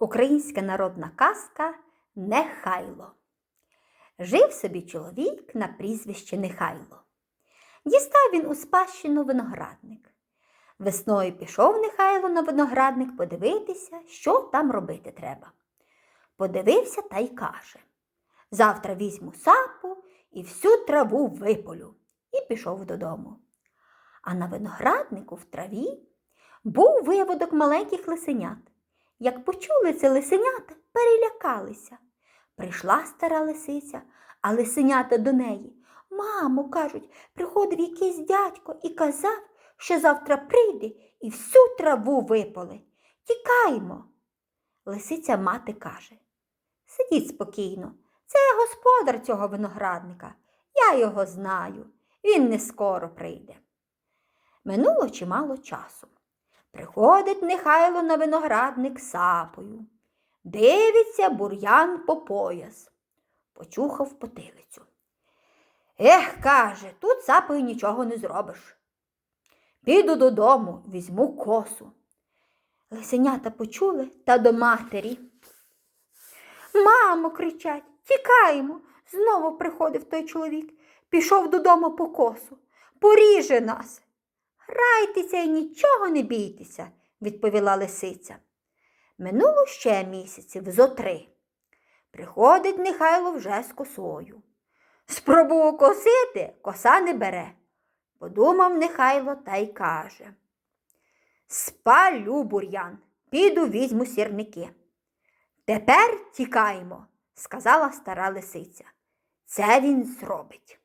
Українська народна казка Нехайло. Жив собі чоловік на прізвище Нехайло. Дістав він у спадщину виноградник. Весною пішов Нехайло на виноградник подивитися, що там робити треба. Подивився та й каже Завтра візьму сапу і всю траву виполю, і пішов додому. А на винограднику в траві був виводок маленьких лисенят. Як почули це лисенята, перелякалися. Прийшла стара лисиця, а лисенята до неї. Мамо, кажуть, приходив якийсь дядько і казав, що завтра прийде і всю траву виполе. Тікаймо. Лисиця мати каже Сидіть спокійно, це господар цього виноградника. Я його знаю. Він не скоро прийде. Минуло чимало часу. Приходить Нехайло на виноградник сапою. Дивиться бур'ян по пояс. Почухав потилицю. Ех, каже, тут сапою нічого не зробиш. Піду додому, візьму косу. Лисенята почули та до матері. Мамо, кричать, тікаємо. Знову приходив той чоловік, пішов додому по косу. Поріже нас. Грайтеся і нічого не бійтеся, відповіла лисиця. Минуло ще місяців зо три. Приходить Нехайло вже з косою. Спробував косити, коса не бере. Подумав Нехайло та й каже. Спалю бур'ян, піду візьму сірники. Тепер тікаємо, сказала стара лисиця. Це він зробить.